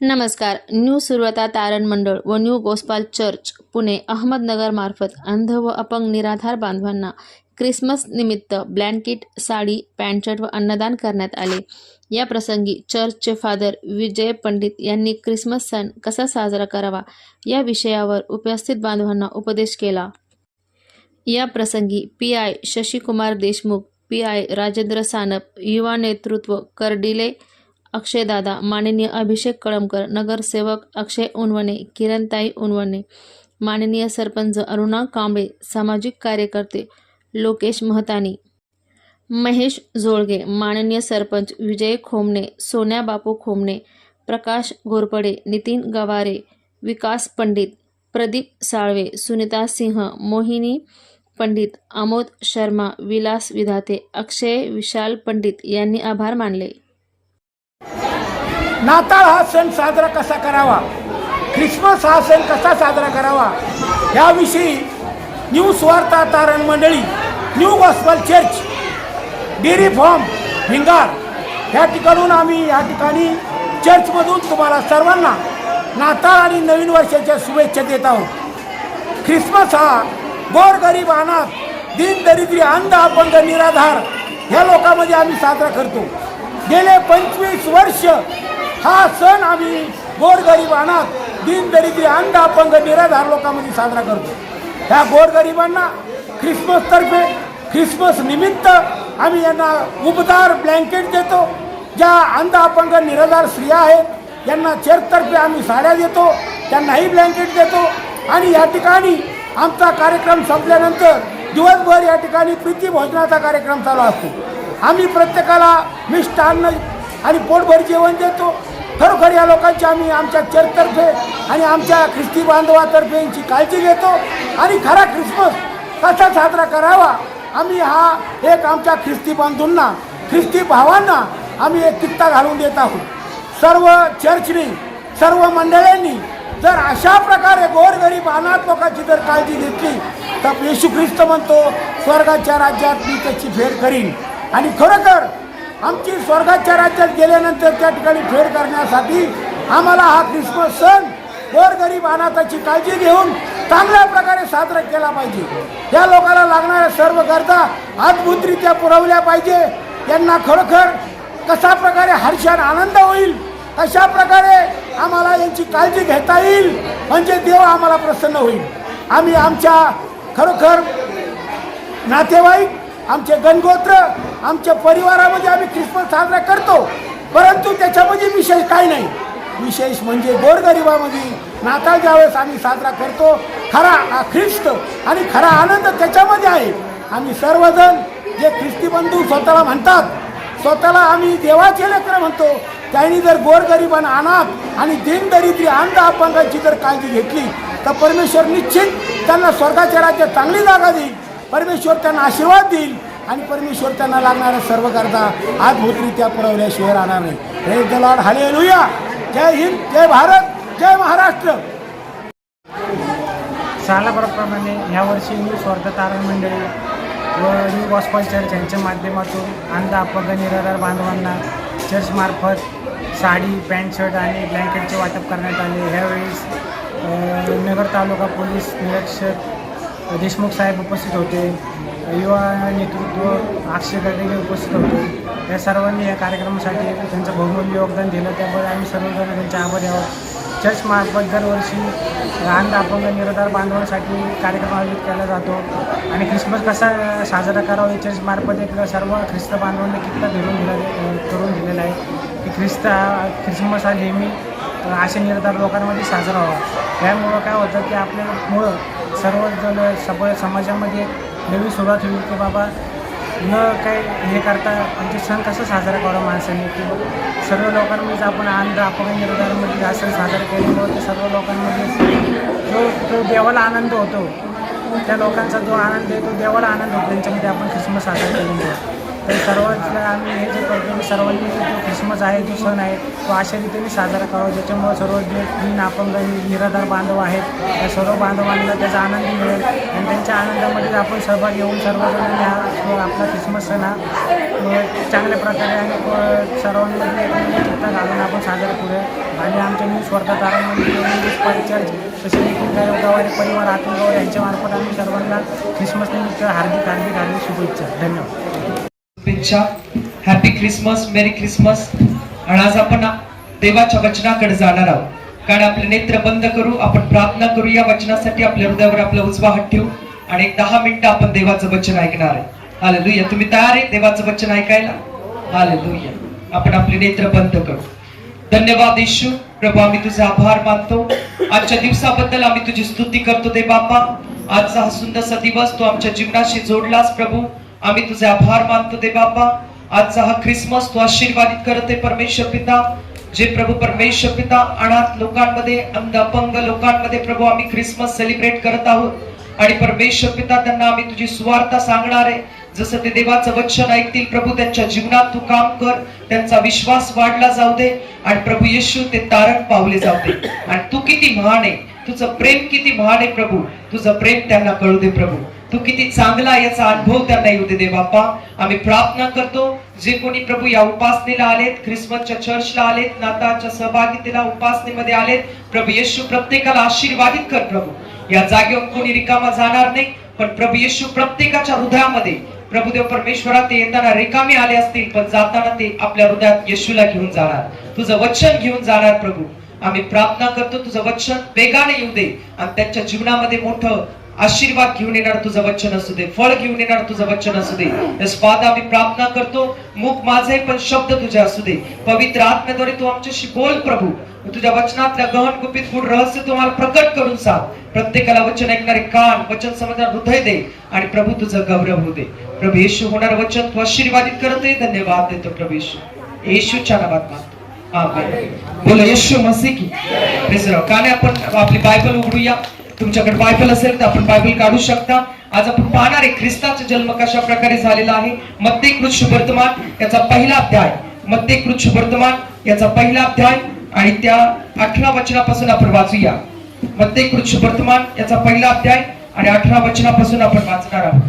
नमस्कार. न्यू सुरवता तारण मंडळ व new gospel church Pune Ahmednagar मार्फत अंध व अपंग निराधार बांधवांना क्रिसमस निमित्त ब्लँकेट साडी पॅन्ट शर्ट व अन्नदान करण्यात आले. या प्रसंगी चर्चचे फादर विजय पंडित यांनी क्रिसमस सण कसा साजरा करावा या विषयावर उपस्थित बांधवांना उपदेश केला. या प्रसंगी P I Shashikumar Deshmukh P I Rajendra Sanap युवा नेतृत्व कर्डिले अक्षयदादा माननीय अभिषेक कळमकर नगरसेवक अक्षय उनवणे किरणताई उनवणे माननीय सरपंच अरुणा कांबळे सामाजिक कार्यकर्ते लोकेश महतानी महेश जोळगे माननीय सरपंच विजय खोमणे सोन्या बापू खोमणे प्रकाश घोरपडे नितीन गवारे विकास पंडित प्रदीप साळवे सुनीता सिंह मोहिनी पंडित आमोद शर्मा विलास विधाते अक्षय विशाल पंडित यांनी आभार मानले. नाताळ हा सण साजरा कसा करावा? ख्रिसमस हा सण कसा साजरा करावा? याविषयी न्यू स्वार्था तारण मंडळी new gospel church dairy farm Bhingar ह्या ठिकाणून आम्ही या ठिकाणी चर्चमधून तुम्हाला सर्वांना नाताळ आणि नवीन वर्षाच्या शुभेच्छा देत आहोत. ख्रिसमस हा गोरगरीब अनाथ दीनदरिद्री अंध अपंग निराधार ह्या लोकांमध्ये आम्ही साजरा करतो. गेले पंचवीस वर्ष हा सण आम्ही गोरगरीब अनाथ दीनदरिद्री अंध अपंग निराधार लोकांमध्ये साजरा करतो. ह्या गोरगरिबांना ख्रिसमसतर्फे ख्रिसमस निमित्त आम्ही यांना उबदार ब्लँकेट देतो. ज्या अंध अपंग निराधार स्त्रिया आहेत यांना चर्चतर्फे आम्ही साड्या देतो त्यांनाही ब्लँकेट देतो. आणि या ठिकाणी आमचा कार्यक्रम संपल्यानंतर दिवसभर या ठिकाणी प्रीती भोजनाचा कार्यक्रम चालू असतो. आम्ही प्रत्येकाला मिष्टान्न आणि पोटभर जेवण देतो. खरोखर या लोकांची आम्ही आमच्या चर्चतर्फे आणि आमच्या ख्रिस्ती बांधवातर्फे यांची काळजी घेतो. आणि खरा ख्रिसमस कसा साजरा करावा? आम्ही हा एक आमच्या ख्रिस्ती बांधूंना ख्रिस्ती भावांना आम्ही एक कित्ता घालून देत आहोत. सर्व चर्चनी सर्व मंडळांनी जर अशा प्रकारे गोरगरीब अनाथ लोकांची जर काळजी घेतली तर येशू ख्रिस्त म्हणतो स्वर्गाच्या राज्यात मी त्याची फेड करीन. आणि खरोखर आमची स्वर्गाच्या राज्यात गेल्यानंतर त्या ठिकाणी फेड करण्यासाठी आम्हाला हा ख्रिसमस सण गोरगरीब अनाथाची काळजी घेऊन चांगल्या प्रकारे साजरा केला पाहिजे. त्या लोकांना लागणाऱ्या सर्व गरजा अद्भुतरित्या पुरवल्या पाहिजे. यांना खरोखर कशा प्रकारे हर्षान आनंद होईल अशा प्रकारे आम्हाला यांची काळजी घेता येईल म्हणजे देव आम्हाला प्रसन्न होईल. आम्ही आमच्या खरोखर नातेवाईक आमचे गणगोत्र आमच्या परिवारामध्ये आम्ही ख्रिसमस साजरा करतो परंतु त्याच्यामध्ये विशेष काही नाही. विशेष म्हणजे गोरगरिबामध्ये नाताळ ज्यावेळेस आम्ही साजरा करतो खरा ख्रिस्त आणि खरा आनंद त्याच्यामध्ये आहे. आम्ही सर्वजण जे ख्रिस्ती बंधू स्वतःला म्हणतात स्वतःला आम्ही देवाचे लेकरं म्हणतो त्यांनी जर गोरगरिबांना अनाथ आणि दिनदरिद्री अंध अपंगाची जर काळजी घेतली तर परमेश्वर निश्चित त्यांना स्वर्गाच्या राज्यात चांगली जागा देईल. परमेश्वर त्यांना आशीर्वाद देईल आणि परमेश्वर त्यांना लागणाऱ्या सर्व गरजा आजभूतरित्या पुरवल्याशिवाय राहणार नाही. हे दलाड हाले लुया जय हिंद जय भारत जय महाराष्ट्र. सालाप्रमाणे यावर्षी न्यू स्वर्गतारण मंडळी व न्यू गॉस्पल चर्च यांच्या माध्यमातून अंध अपंग निराधार बांधवांना चर्चमार्फत साडी पॅन्ट शर्ट आणि ब्लँकेटचे वाटप करण्यात आले. ह्यावेळेस नगर तालुका पोलीस निरीक्षक देशमुख साहेब उपस्थित होते. युवा नेतृत्व अक्षय गर्देगे उपस्थित होते. या सर्वांनी या कार्यक्रमासाठी त्यांचं बहुमूल्य योगदान दिलं. त्याबद्दल आम्ही सर्वजण त्यांचे आभार यावं चर्च चर्चमार्फत दरवर्षी लहान अपंग निरोधार बांधवांसाठी कार्यक्रम आयोजित केला जातो. आणि ख्रिसमस कसा साजरा करावा या चर्चमार्फत एक सर्व ख्रिस्त बांधवांना किल्ला धरून दिला करून दिलेला आहे. की ख्रिस्त हा ख्रिसमस हा नेहमी असे निरोधार लोकांमध्ये साजरा व्हावा. त्यामुळं काय होतं की आपल्यामुळं सर्व जण सब समाजामध्ये नवी सुरुवात होईल की बाबा न काय हे करता म्हणजे सण कसं साजरा करावं माणसाने? की सर्व लोकांमध्ये आपण आनंद आपण निरोधामध्ये हा सण साजरा केल्यामुळे सर्व लोकांमध्ये जो तो देवाला आनंद होतो त्या लोकांचा जो आनंद आहे तो देवाला आनंद होतो. त्यांच्यामध्ये आपण ख्रिसमस साजरा केल्यामुळे तर सर्वांना आम्ही हे जे करतो की सर्वांनी जो ख्रिसमस आहे जो सण आहे तो अशा रीतीने साजरा करावा. ज्याच्यामुळे सर्व जे तीन अपंग निराधार बांधव आहेत त्या सर्व बांधवांना त्याचा आनंद मिळेल. आणि त्यांच्या आनंदामध्ये आपण सहभाग घेऊन सर्वजण या आपला ख्रिसमस सण हा चांगल्या प्रकारे आणि अ, सर्वांमध्ये घालून आपण साजरा करूया. आणि आमच्या न्यूज वर्धा तारांमध्ये चर्च तसे देखील काही गवारी परिवार आतून गवार यांच्यामार्फत आम्ही सर्वांना ख्रिसमस निमित्त हार्दिक हार्दिक हार्दिक शुभेच्छा. धन्यवाद. शुभेच्छा. हॅपी क्रिसमस मेरी क्रिसमस आणि आज आपण देवाच्या वचनाकडे जाणार आहोत. कारण आपले नेत्र बंद करू आपण प्रार्थना करू या वचनासाठी आपल्या हृदयावर आपला उजवा हात ठेवू आणि एक दहा मिनिटं आपण देवाचं वचन ऐकणार आहे. हालेलुया तुम्ही तयार आहे देवाचं वचन ऐकायला? हालेलुया आपण आपले नेत्र बंद करू. धन्यवाद येशू प्रभू आम्ही तुझे आभार मानतो. आजच्या दिवसाबद्दल आम्ही तुझी स्तुती करतो दे बापा आजचा हा सुंदरसा दिवस तू आमच्या जीवनाशी जोडलास प्रभू. आम्ही तुझे आभार मानतो दे बाबा आजचा हा ख्रिसमस तू आशीर्वादित करत आहे परमेश्वर पिता. जे प्रभू परमेश्वर पिता अनाथ लोकांमध्ये अंध अपंग लोकांमध्ये प्रभू आम्ही ख्रिसमस सेलिब्रेट करत आहोत. आणि परमेश्वर पिता त्यांना आम्ही तुझी सुवार्ता सांगणार आहे. जसं ते देवाचं वचन ऐकतील प्रभू त्यांच्या जीवनात तू काम कर. त्यांचा विश्वास वाढला जाऊ दे. आणि प्रभू येशू ते तारण पावले जाऊ दे. आणि तू किती महान आहे. तुझं प्रेम किती महान आहे प्रभू. तुझं प्रेम त्यांना कळू दे प्रभू. तू किती चांगला याचा अनुभव त्यांना येऊ दे बाप्पा. आम्ही प्रार्थना करतो जे कोणी प्रभू या उपासनेला आलेत ख्रिसमसच्या चर्चला आलेत नाताच्या सहभागितेला उपासनेमध्ये आलेत प्रभू येशू प्रत्येकाला आशीर्वादित कर प्रभू. या जागेवर कोणी रिकामा जाणार नाही पण प्रभू येशू प्रत्येकाच्या हृदयामध्ये प्रभुदेव परमेश्वरात ते येताना रिकामे आले असतील पण जाताना ते आपल्या हृदयात येशूला घेऊन जाणार. तुझं वचन घेऊन जाणार प्रभू. आम्ही प्रार्थना करतो तुझं वचन वेगाने येऊ दे. आणि त्यांच्या जीवनामध्ये मोठं आशीर्वाद घेऊन येणार तुझं वचन असू दे फळ घेऊन येणार तुझं वचन असू दे. यस फादर आम्ही प्रार्थना करतो मुख माझे पण शब्द तुझे असू दे. पवित्र आत्म्याद्वारे तू आमच्याशी बोल प्रभू. तुझ्या वचनातल्या गहन गुपित गुण रहस्य तुम्हाला प्रकट करून सांग. प्रत्येकाला वचन ऐकणारे कान वचन समजणार हृदय दे आणि प्रभू तुझं गौरव होऊ दे. प्रभू येशू होणार वचन तू आशीर्वादित करत आहे धन्यवाद देतो प्रभू येशू. येशूच्या नावात मागतो बोला येशू मसी की? काने आपण आपली बायबल उघडूया? तुमच्याकडे बायबल असेल तर आपण बायबल काढू शकता. आज आपण पाहणार आहे ख्रिस्ताचा जन्म कशा प्रकारे झालेला आहे. मत्ते कृत वर्तमान याचा पहिला अध्याय. मत्ते शुभवर्तमान याचा पहिला अध्याय. आणि त्या अठरा वचनापासून आपण वाचूया. मत्ते कृष वर्तमान याचा पहिला अध्याय. आणि अठरा वचनापासून आपण वाचणार आहोत.